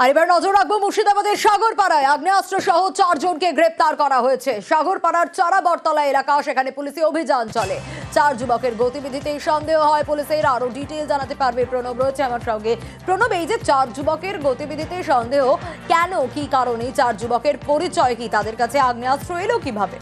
আর এবার নজর রাখব মুর্শিদাবাদের সাগরপাড়ায়। আগ্নেয়াস্ত্র সহ চারজনকে গ্রেপ্তার করা হয়েছে। সাগরপাড়ার চারাবরতলা এলাকা, সেখানে পুলিশি অভিযান চলে। চার যুবকের গতিবিধিতে সন্দেহ হয় পুলিশের। আরও ডিটেল জানাতে পারবে প্রণব রয়েছে আমার সঙ্গে। প্রণব, এই যে চার যুবকের গতিবিধিতে সন্দেহ, কেন, কি কারণে? চার যুবকের পরিচয় কি তাদের কাছে? আগ্নেয়াস্ত্র এলো কীভাবে?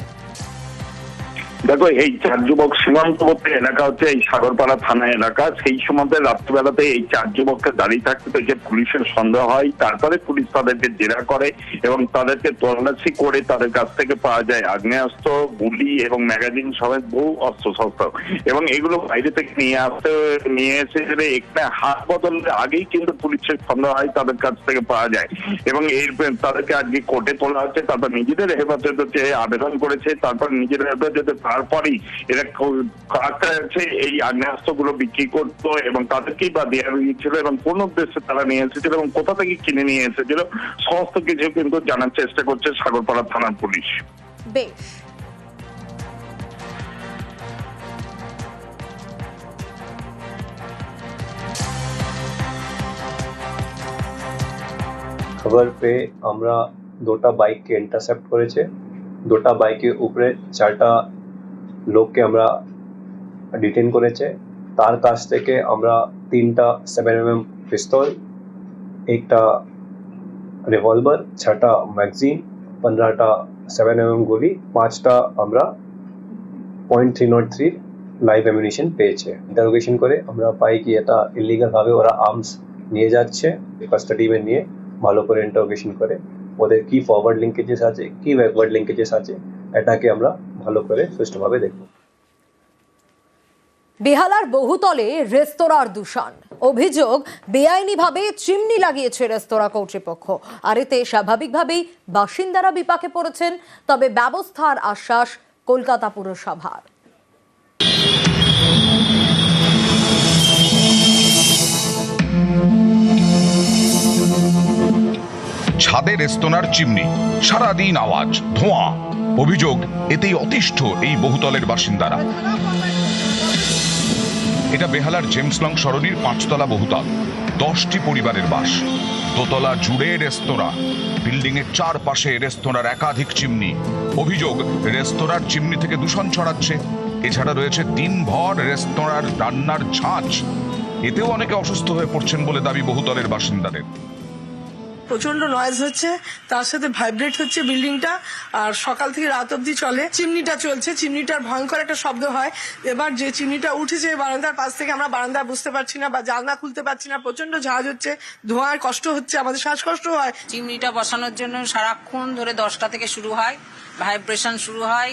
দেখো, এই চার যুবক সীমান্তবর্তী এলাকা হচ্ছে এই সাগরপাড়া থানা এলাকা। সেই সময় রাত্রিবেলাতে এই চার যুবককে দাঁড়িয়ে থাকতে দেখে পুলিশের সন্দেহ হয়। তারপরে পুলিশ তাদেরকে জেরা করে এবং তাদেরকে তল্লাশি করে তাদের কাছ থেকে পাওয়া যায় আগ্নেয়াস্ত্র, গুলি এবং ম্যাগাজিন সমেত বহু অস্ত্র শস্ত্র এবং এগুলো বাইরে থেকে নিয়ে আসতে, নিয়ে এসে একটা হাত বদলের আগেই কিন্তু পুলিশের সন্দেহ হয় তাদের কাছ থেকে পাওয়া যায়। এবং এর তাদেরকে আজকে কোর্টে তোলা হচ্ছে, তারপর নিজেদের হেফাজতে আবেদন করেছে, তারপর নিজেদের হেফাজতে তারপরেই এরা কারা আছে এই আগ্নেয়াস্ত্রগুলো বিক্রি করতো এবং তাদেরকেই বা দেওয়া হয়েছিল এবং কোন উদ্দেশ্যে তারা নিয়ে এসেছিল এবং কোথা থেকে কিনে নিয়ে এসেছিল সমস্ত কিছু কিন্তু জানার চেষ্টা করছে সাগরপাড়া থানার পুলিশ। বেশ। খবর পেয়ে আমরা দুটা বাইককে ইন্টারসেপ্ট করেছে। দুটা বাইকের উপরে চারটা লোককে আমরা ডিটেন করেছে। তার কাছ থেকে আমরা তিনটা সেভেন এম এম পিস্তল একটা রিভলভার ছটা ম্যাগজিন পনেরোটা সেভেন এম এম গুলি, পাঁচটা আমরা point three nought three live ammunition পেয়েছে। ইন্টারোগেশন করে আমরা পাই কি এটা ইলিগাল ভাবে ওরা আর্মস নিয়ে যাচ্ছে কাস্টাডি মে নিয়ে ভালো করে ইন্টারোগেশন করে। ওদের কি ফরওয়ার্ড লিঙ্কেজেস আছে, কি ব্যাকওয়ার্ড লিঙ্কেজেস আছে, এটাকে আমরা ভালো করে সুষ্ঠুভাবে দেখব। বেহালার বহুতলে রেস্তোরাঁর দূষণ। অভিযোগ, বেআইনিভাবে চিমনি লাগিয়েছে রেস্তোরাঁ কর্তৃপক্ষ। আর এতে স্বাভাবিকভাবেই বাসিন্দারা বিপাকে পড়েছেন, তবে ব্যবস্থার আশ্বাস কলকাতা পুরসভার। ছাদে রেস্তোরাঁর চিমনি, সারাদিন আওয়াজ, ধোঁয়া। অভিযোগ, এতেই অতিষ্ঠ এই বহুতলের বাসিন্দারা। এটা বেহালার জেমসলং সরণির পাঁচতলা বহুতল। দশটি পরিবারের বাস। দোতলা জুড়ে রেস্তোরাঁ। বিল্ডিং এর চারপাশে রেস্তোরাঁর একাধিক চিমনি। অভিযোগ, রেস্তোরাঁর চিমনি থেকে দূষণ ছড়াচ্ছে। এছাড়া রয়েছে দিনভর রেস্তোরাঁর রান্নার ঝাঁঝ এতেও অনেকে অসুস্থ হয়ে পড়ছেন বলে দাবি বহুতলের বাসিন্দাদের। প্রচণ্ড নয়েজ হচ্ছে, তার সাথে ভাইব্রেট হচ্ছে বিল্ডিংটা আর সকাল থেকে রাত অবধি চলে। চিমনিটা চলছে, চিমনিটার ভয়ঙ্কর একটা শব্দ হয়। এবার যে চিমনিটা উঠেছে বারান্দার পাশ থেকে আমরা বারান্দায় বুঝতে পারছি না বা জানলা খুলতে পারছি না প্রচণ্ড ঝাঁজ হচ্ছে, ধোঁয়ার কষ্ট হচ্ছে, আমাদের শ্বাসকষ্ট হয়। চিমনিটা বসানোর জন্য সারাক্ষণ ধরে দশটা থেকে শুরু হয় ভাইব্রেশন শুরু হয়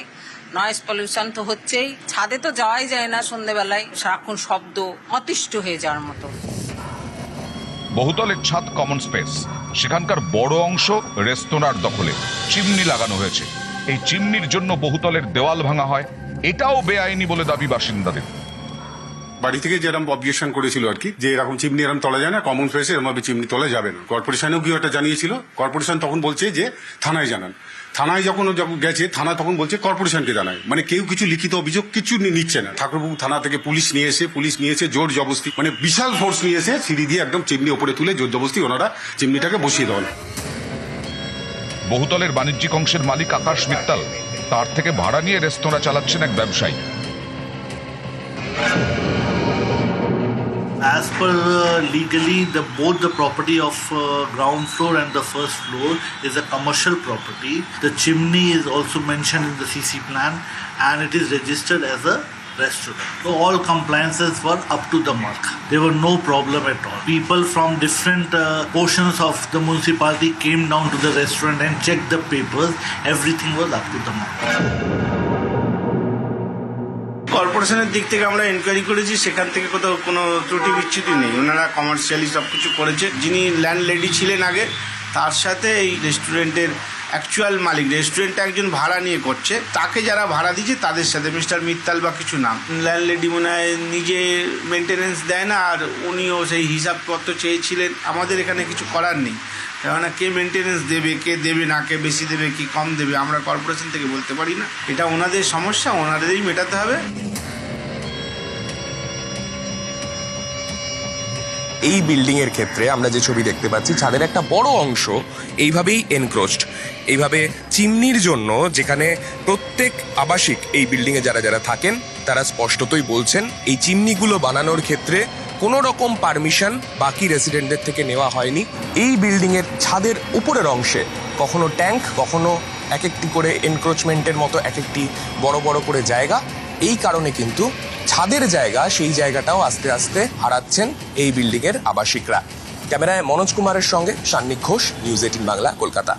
নয়েজ পলিউশন তো হচ্ছেই। ছাদে তো যাওয়াই যায় না সন্ধেবেলায়, সারাক্ষণ শব্দ, অতিষ্ঠ হয়ে যাওয়ার মতো। বহুতলের ছাদ কমন স্পেস সেখানকার বড় অংশ রেস্তোরাঁর দখলে। চিমনি লাগানো হয়েছে। এই চিমনির জন্য বহুতলের দেওয়াল ভাঙা হয়। এটাও বেআইনি বলে দাবি বাসিন্দাদের। বাড়ি থেকে যেরকম অবজেকশন করেছিল আর কি, যে এরকম চিমনি এরকম তলা যায় না কমন স্পেসে এরকম চিমনি তোলা যাবে না। কর্পোরেশনেও কি ওটা জানিয়েছিল। কর্পোরেশন তখন বলছে যে থানায় জানান। থানায় যখন যখন গেছে, থানা তখন বলছে কর্পোরেশনকে জানায়। মানে কেউ কিছু লিখিত অভিযোগ কিছু নিচ্ছে না। ঠাকুরবাবু থানা থেকে পুলিশ নিয়ে এসে, পুলিশ নিয়ে এসে জোর জবস্তি মানে বিশাল ফোর্স নিয়ে এসে সিঁড়ি দিয়ে একদম চিমনি ওপরে তুলে জোর জবস্তি ওনারা চিমনিটাকে বসিয়ে দেওয়ান। বহুতলের বাণিজ্যিক অংশের মালিক আকাশ মিত্তাল, তার থেকে ভাড়া নিয়ে রেস্তোরাঁ চালাচ্ছেন এক ব্যবসায়ী। As per uh, legally, the both the property of uh, ground floor and the first floor is a commercial property. The chimney is also mentioned in the CC plan, and it is registered as a restaurant. So all compliances were up to the mark. There were no problem at all. People from different uh, portions of the municipality came down to the restaurant and checked the papers. Everything was up to the mark. কর্পোরেশনের দিক থেকে আমরা enquiry করেছি, সেখান থেকে কোথাও কোনো ত্রুটি বিচ্ছুতি নেই। ওনারা কমার্শিয়ালি সব কিছু করেছে। যিনি ল্যান্ড লেডি ছিলেন আগে, তার সাথে এই রেস্টুরেন্টের অ্যাকচুয়াল মালিক রেস্টুরেন্টটা একজন ভাড়া নিয়ে করছে, তাকে যারা ভাড়া দিচ্ছে তাদের সাথে মিস্টার মিত্তাল বা কিছু নাম। ল্যান্ড লেডি মনে হয় নিজে মেনটেনেন্স দেয় না, আর উনিও সেই হিসাবপত্র চেয়েছিলেন। আমাদের এখানে কিছু করার নেই। কেননা কে মেনটেনেন্স দেবে, কে দেবে না, কে বেশি দেবে, কি কম দেবে, আমরা কর্পোরেশন থেকে বলতে পারি না। এটা ওনাদের সমস্যা, ওনাদেরই মেটাতে হবে। এই বিল্ডিং এর ক্ষেত্রে আমরা যে ছবি দেখতে পাচ্ছি, ছাদের একটা বড় অংশ এইভাবেই এনক্রোচড এইভাবে চিমনির জন্য যেখানে প্রত্যেক আবাসিক এই বিল্ডিং এ যারা যারা থাকেন, তারা স্পষ্টতই বলছেন, এই চিমনিগুলো বানানোর ক্ষেত্রে কোনো রকম পারমিশন বাকি রেসিডেন্টদের থেকে নেওয়া হয়নি। এই বিল্ডিং এর ছাদের উপরের অংশে কখনো ট্যাঙ্ক কখনো এক একটি করে এনক্রোচমেন্টের মতো এক একটি বড় বড় করে জায়গা। এই কারণে কিন্তু ছাদের জায়গা সেই জায়গাটাও আস্তে আস্তে হারাচ্ছেন এই বিল্ডিংয়ের আবাসিকরা। ক্যামেরায় মনোজ কুমারের সঙ্গে সান্নিক ঘোষ নিউজ এইটিন বাংলা, কলকাতা।